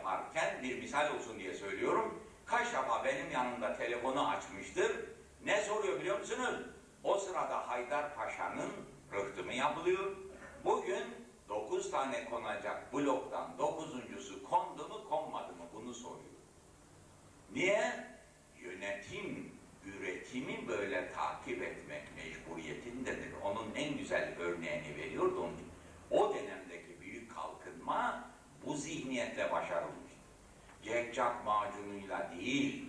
yaparken bir misal olsun diye söylüyorum. Kaç defa benim yanımda telefonu açmıştır. Ne soruyor biliyor musunuz? O sırada Haydar Paşa'nın rıhtımı yapılıyor. Bugün 9 tane konacak bloktan dokuzuncusu kondu mu konmadı mı bunu soruyor. Niye? Yönetim üretimi böyle takip etmek mecburiyetindedir. Onun en güzel örneğini veriyordu. Onun. O dönemdeki büyük kalkınma bu zihniyetle başarılmıştır. Cekcak macunuyla değil,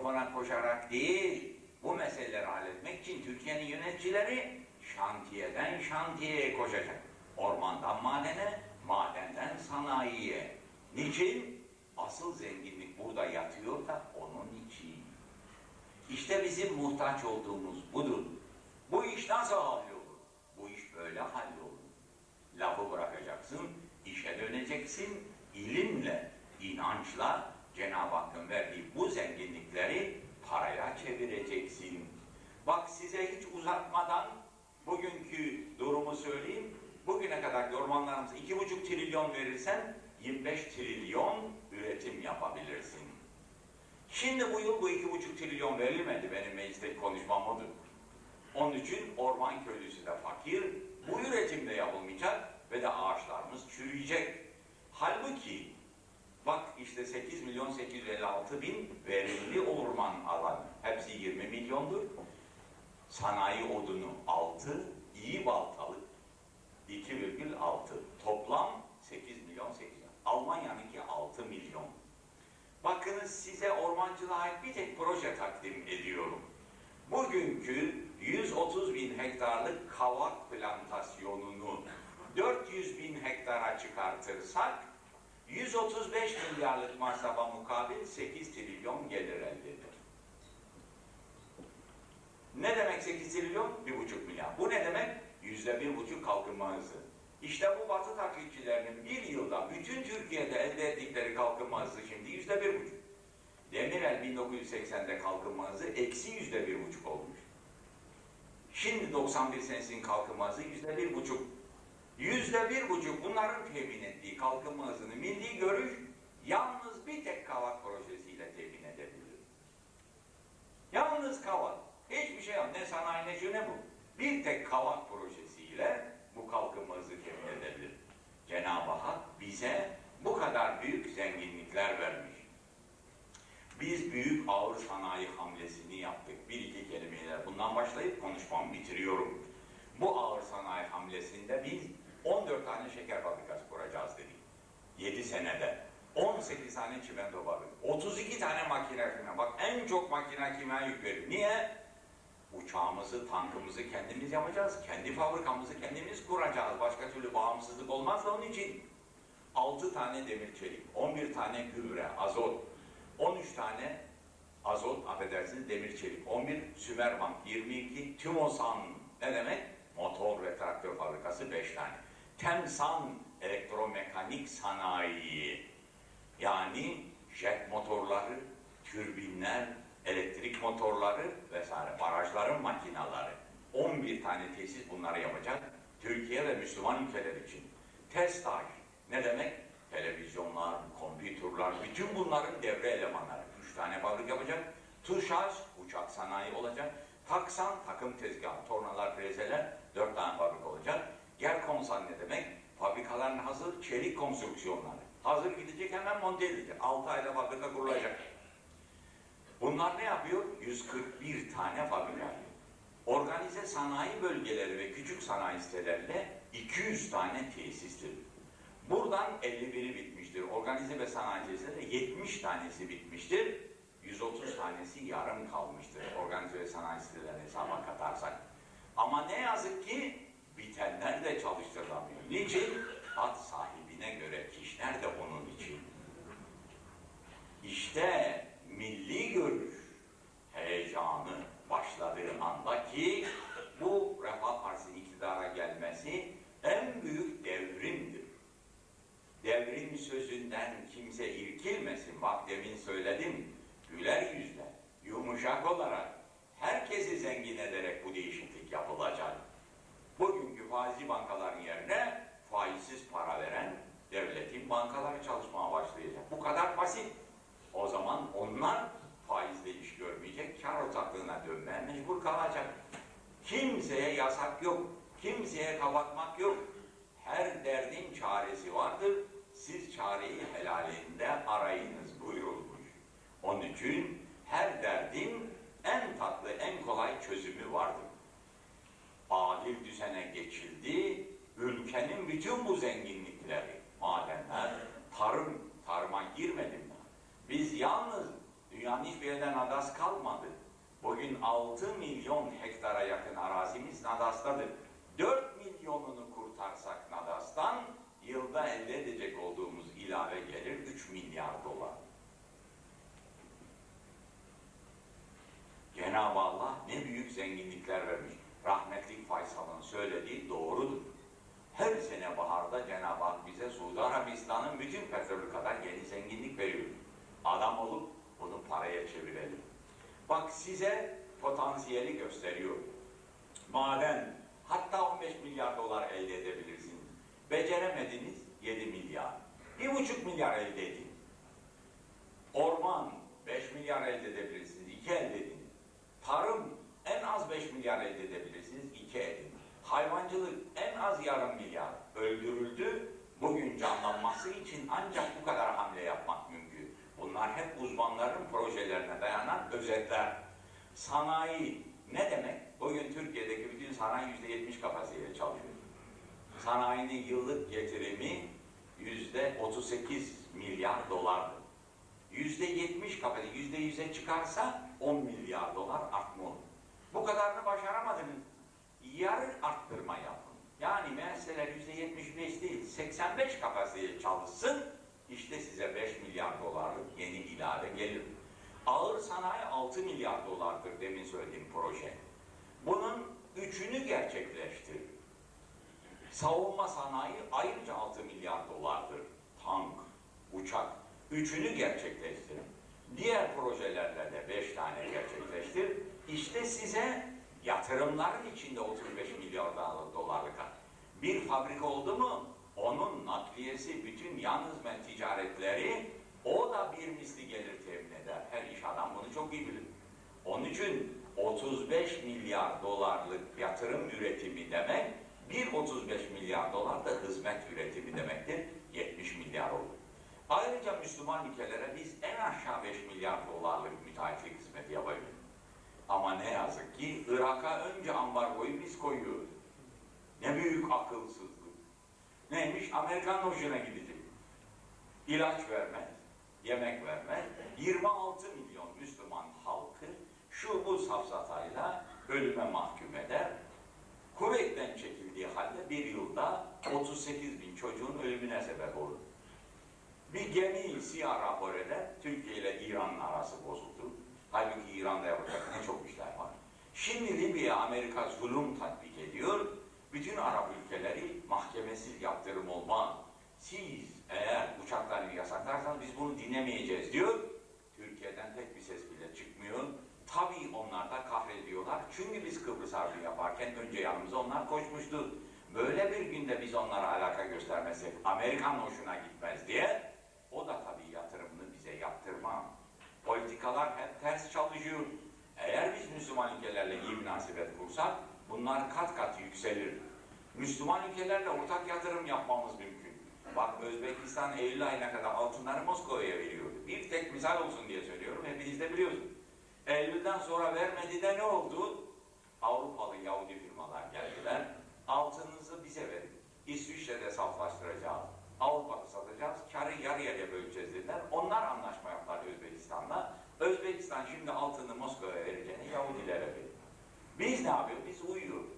mikrofona koşarak değil, bu meseleleri halletmek için Türkiye'nin yöneticileri şantiyeden şantiyeye koşacak. Ormandan madene, madenden sanayiye. Niçin? Asıl zenginlik burada yatıyor da onun için. İşte bizim muhtaç olduğumuz budur. Bu iş nasıl hallolur? Bu iş böyle hallolur. Lafı bırakacaksın, işe döneceksin, ilimle, inançla Cenab-ı Hakk'ın verdiği bu zenginlikleri paraya çevireceksin. Bak size hiç uzatmadan bugünkü durumu söyleyeyim. Bugüne kadar ormanlarımıza iki buçuk trilyon verirsen 25 trilyon üretim yapabilirsin. Şimdi bu yıl bu iki buçuk trilyon verilmedi benim meclisteki konuşmam odur. Onun için orman köylüsü de fakir, bu üretimde yapılmayacak ve de ağaçlarımız çürüyecek. Halbuki bak işte 8 milyon 856 bin verimli orman alanı, hepsi 20 milyondur. Sanayi odunu 6, iyi baltalık 2,6. Toplam 8 milyon 8 Almanya'nınki 6 milyon. Bakınız size ormancılığa ait bir tek proje takdim ediyorum. Bugünkü 130 bin hektarlık kavak plantasyonunu 400 bin hektara çıkartırsak 135 milyarlık masrafa mukabil 8 trilyon gelir elde eder. Ne demek 8 trilyon? 1,5 milyar. Bu ne demek? Yüzde bir buçuk kalkınma hızı. İşte bu batı taklitçilerinin bir yılda bütün Türkiye'de elde ettikleri kalkınma hızı şimdi yüzde bir buçuk. Demirel 1980'de kalkınma hızı eksi yüzde bir buçuk olmuş. Şimdi 91 senesinin kalkınma hızı yüzde bir buçuk. Yüzde bir buçuk bunların temin ettiği kalkınma hızını milli görüş yalnız bir tek kavak projesiyle temin edebilir. Yalnız kavak. Hiçbir şey yok. Ne sanayi ne şu ne bu. Bir tek kavak projesiyle bu kalkınma hızı temin edebilir. Cenab-ı Hak bize bu kadar büyük zenginlikler vermiş. Biz büyük ağır sanayi hamlesini yaptık. Bir iki kelimeyle bundan başlayıp konuşmamı bitiriyorum. Bu ağır sanayi hamlesinde biz 14 tane şeker fabrikası kuracağız dedik. 7 senede. 18 tane çimento fabrikası. 32 tane makine firma. Bak en çok makine kime yük verir. Niye? Uçağımızı, tankımızı kendimiz yapacağız. Kendi fabrikamızı kendimiz kuracağız. Başka türlü bağımsızlık olmaz da onun için. 6 tane demir çelik, 11 tane gübre, azot, 13 tane azot, affedersiniz demir çelik, 11 Sümerbank, 22 Tümosan ne demek? Motor ve traktör fabrikası 5 tane. Temsan elektromekanik sanayi yani jet motorları, türbinler, elektrik motorları vesaire, barajların makinaları. 11 tane tesis bunları yapacak. Türkiye ve Müslüman ülkeler için. TESTAŞ ne demek? Kompütürler, bütün bunların devre elemanları. 3 tane fabrika yapacak. TUŞAŞ uçak sanayi olacak. Taksan takım tezgahı, tornalar, frezeler 4 tane fabrika olacak. Gerkonsan ne demek? Fabrikaların hazır çelik konstrüksiyonları. Hazır gidecek hemen monte edilecek. 6 ayda fabrika kurulacak. Bunlar ne yapıyor? 141 tane fabrika. Organize sanayi bölgeleri ve küçük sanayi sitelerle 200 tane tesistir. Buradan 51'i bitmiştir. Organize ve sanayi tesisleri 70 tanesi bitmiştir. 130 tanesi yarım kalmıştır. Organize ve sanayi hesaba katarsak. Ama ne yazık ki bitenler de çalıştırılamıyor. Niçin? Hat sahibine göre kişiler de onun için. İşte milli görüş heyecanı başladığı anda kimse irkilmesin. Bak demin söyledim. Güler yüzle, yumuşak olarak herkesi zengin ederek bu değişiklik yapılacak. Bugünkü faizi bankaların yerine faizsiz para veren devletin bankaları çalışmaya başlayacak. Bu kadar basit. O zaman onlar faizle iş görmeyecek, kar ortaklığına dönmeye mecbur kalacak. Kimseye yasak yok, kimseye kapatmak yok. Her derdin çaresi vardır. Siz çareyi helalinde arayınız buyurulmuş. Onun için her derdin en tatlı, en kolay çözümü vardır. Adil düzene geçildi, ülkenin bütün bu zenginlikleri, madenler, tarım, tarıma girmedim ben. Biz yalnız dünyanın hiçbir yerden adas kalmadı. Bugün 6 milyon hektara yakın arazimiz Nadas'tadır. 4 milyonunu kurtarsak Nadas'tan yılda elde edecek olduğumuz ilave gelir 3 milyar dolar. Cenab-ı Allah ne büyük zenginlikler vermiş. Rahmetli Faysal'ın söylediği doğrudur. Her sene baharda Cenab-ı Hak bize Suudi Arabistan'ın bütün petrolü kadar yeni zenginlik veriyor. Adam olup bunu paraya çevirelim. Bak size potansiyeli gösteriyor. Maden hatta 15 milyar dolar elde edebilirsiniz. Beceremediniz 7 milyar. 1,5 milyar elde edin. Orman 5 milyar elde edebilirsiniz. 2 elde edin. Tarım en az 5 milyar elde edebilirsiniz. 2 edin. Hayvancılık en az yarım milyar öldürüldü. Bugün canlanması için ancak bu kadar hamle yapmak mümkün. Bunlar hep uzmanların projelerine dayanan özetler. Sanayi ne demek? Bugün Türkiye'deki bütün sanayi yüzde yetmiş kapasiteyle çalışıyor. Sanayinin yıllık getirimi yüzde 38 milyar dolardır. Yüzde yetmiş kapasite, yüzde yüze çıkarsa 10 milyar dolar artma olur. Bu kadarını başaramadınız. Yarı arttırma yapın. Yani müesseseler yüzde 75 değil, 85 kapasiteye çalışsın, işte size 5 milyar dolarlık yeni ilave gelir. Ağır sanayi 6 milyar dolardır demin söylediğim proje. Bunun üçünü gerçekleştir. Savunma sanayi ayrıca 6 milyar dolardır. Tank, uçak, üçünü gerçekleştirin. Diğer projelerle de 5 tane gerçekleştir. İşte size yatırımların içinde 35 milyar dolarlık bir fabrika oldu mu onun nakliyesi, bütün yan hizmet ticaretleri o da bir misli gelir temin eder. Her iş adam bunu çok iyi bilir. Onun için 35 milyar dolarlık yatırım üretimi demek, bir 35 milyar dolar da hizmet üretimi demektir. 70 milyar olur. Ayrıca Müslüman ülkelere biz en aşağı 5 milyar dolarlık müteahhitlik hizmeti yapabiliriz. Ama ne yazık ki Irak'a önce ambargoyu biz koyuyoruz. Ne büyük akılsızlık. Neymiş? Amerikan hoşuna gidecek. İlaç vermez, yemek vermez. 26 milyon Müslüman halkı şu bu safsatayla ölüme mahkum eder. Kuvvetten halde bir yılda 38 bin çocuğun ölümüne sebep olur. Bir gemi siyah rapor eder, Türkiye ile İran'ın arası bozuldu. Halbuki İran'da yapacak ne çok işler var. Şimdi Libya Amerika zulüm tatbik ediyor. Bütün Arap ülkeleri mahkemesiz yaptırım olmaz. Siz eğer uçakları yasaklarsanız biz bunu dinlemeyeceğiz diyor. Türkiye'den tek bir ses bile çıkmıyor. Tabii onlar da kahrediyorlar. Çünkü biz Kıbrıs Harbi yaparken önce yanımıza onlar koşmuştu. Böyle bir günde biz onlara alaka göstermezsek Amerikan hoşuna gitmez diye o da tabii yatırımını bize yaptırmam. Politikalar hep ters çalışıyor. Eğer biz Müslüman ülkelerle iyi münasebet kursak bunlar kat kat yükselir. Müslüman ülkelerle ortak yatırım yapmamız mümkün. Bak Özbekistan Eylül ayına kadar altınları Moskova'ya veriyordu. Bir tek misal olsun diye söylüyorum. Hepiniz de biliyorsunuz. Eylül'den sonra vermedi de ne oldu? Avrupalı Yahudi firmalar geldiler. Altınınızı bize verin. İsviçre'de saflaştıracağız. Avrupa'da satacağız. Karı yarı yarıya böleceğiz dediler. Onlar anlaşma yaptılar Özbekistan'la. Özbekistan şimdi altını Moskova'ya vereceğini Yahudilere veriyor. Biz ne yapıyoruz? Biz uyuyoruz.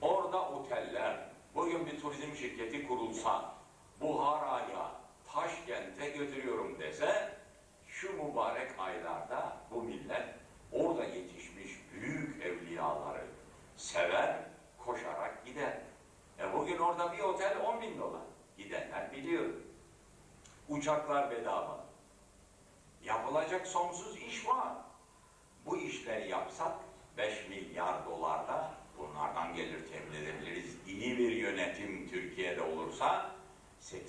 Orada oteller, bugün bir turizm şirketi kurulsa, Buhara'ya, Taşkent'e götürüyorum dese, şu mübarek aylarda bu millet orada yetişmiş büyük evliyaları sever, koşarak gider. E bugün orada bir otel 10 bin dolar. Gidenler biliyor. Uçaklar bedava. Yapılacak sonsuz iş var. Bu işleri yapsak 5 milyar dolarda bunlardan gelir temin edebiliriz. İyi bir yönetim Türkiye'de olursa 80